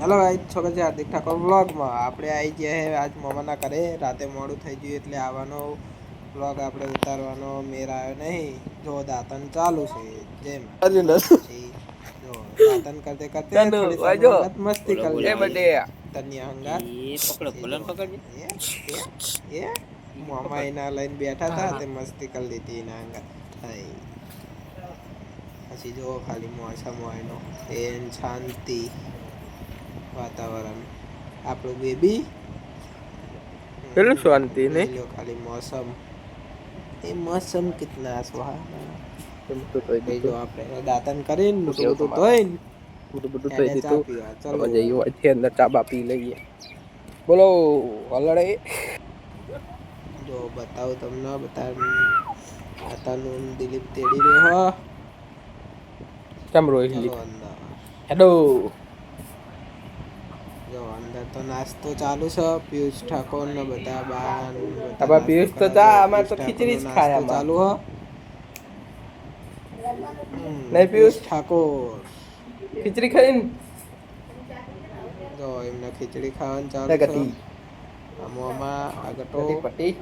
Hello ભાઈ છો કે હાર્દિક ઠાકોર વ્લોગમાં આપણે આવી ગયા છે આજ મમાના કરે રાતે મોડું થઈ ગયું એટલે આવવાનો વ્લોગ આપણે ઉતારવાનો. મેર આવ્યો નહીં. જો દાંતન ચાલુ છે. જેમ દાંતન કરતે કરતે મસ્તી કરી એ બધે તન્યા હંગાત. એ પકડો ભલન પકડજે. એ એ મામા એના લઈને બેઠા હતા તે મસ્તી કરી લીધી એના હંગાત. પછી જો ખાલી મોસમ હોય એનો એન શાંતિ. વાતાવરણ. આપણું બેબી. પેલું શાંતિ લો ખાલી મોસમ. એ મોસમ કેટલા સુહાના જો આપણે દાંતન કરીને મોટું ધોઈને બધું બધું એને તોય ચા દીધું. પીવા. જઈએ અહીંથી અંદર ચા બા પી લઈએ. બોલો હલડે. જો બતાવું તમને આતાનું દિલીપ તેડી રહ્યો. કેમ હેડો. જો અંદર તો નાસ્તો ચાલુ છે પિયુષ ઠાકોર ને બધા બા બધા પિયુષ તો ચા. અમારે તો ખીચડી જ ખાય અમાર ચાલુ હો. નહીં પિયુષ? ઠાકોર. ખીચડી ખાઈને? જો એમને ખીચડી ખાવાનું ચાલુ છે. ગટી આમાં આ ગટો પટી.